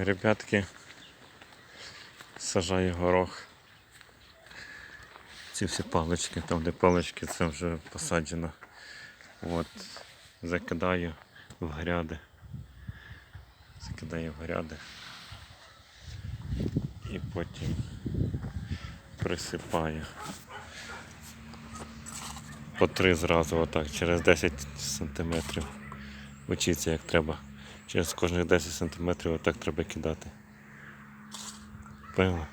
Ребятки, сажаю горох. Ці всі палички, там де палички, це вже посаджено. От, закидаю в гряди. Закидаю в гряди. І потім присипаю. По три зразу, отак, через 10 сантиметрів. Учіться як треба. Через кожних 10 сантиметрів отак треба кидати. Певно.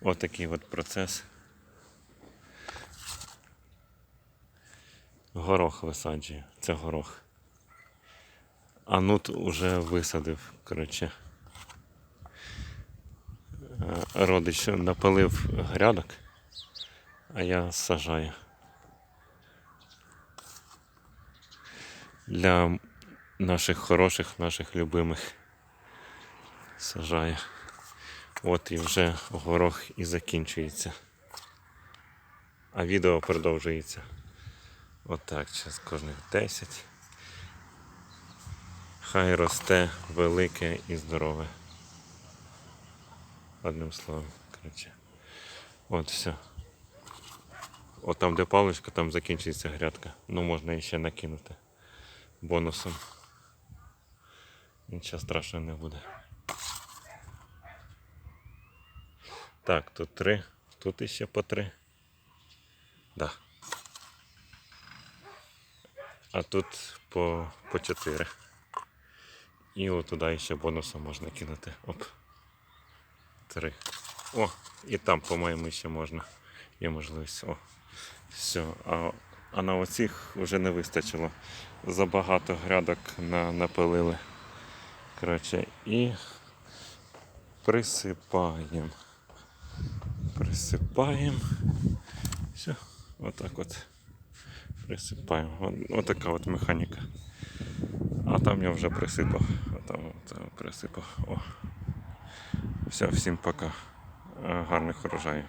Отакий от процес. Горох висаджую. Це горох. А нут уже висадив, коротше. Е, Родич напалив грядок, а я сажаю. Для наших хороших, наших любимих сажаю. От і вже горох і закінчується. А відео продовжується. Отак, через кожних 10. Хай росте велике і здорове. Одним словом, коротше. От все. От там, де паличка, там закінчується грядка. Ну можна іще накинути бонусом. Нічого страшного не буде. Так, тут три, тут іще по три. Да. А тут по, по чотири. І от туди ще бонусом можна кинути. Оп. Три. О, і там, по-моєму, ще можна. Є можливість. О. Все. А, а на оцих вже не вистачило. Забагато грядок на, напилили. Коротше, і присипаємо. Присипаємо. Все, отак от. Присипаємо. От, отака от механіка. А там я вже присипав. А там от, е, присипав. О. Все, всім пока. Е, Гарних урожаїв.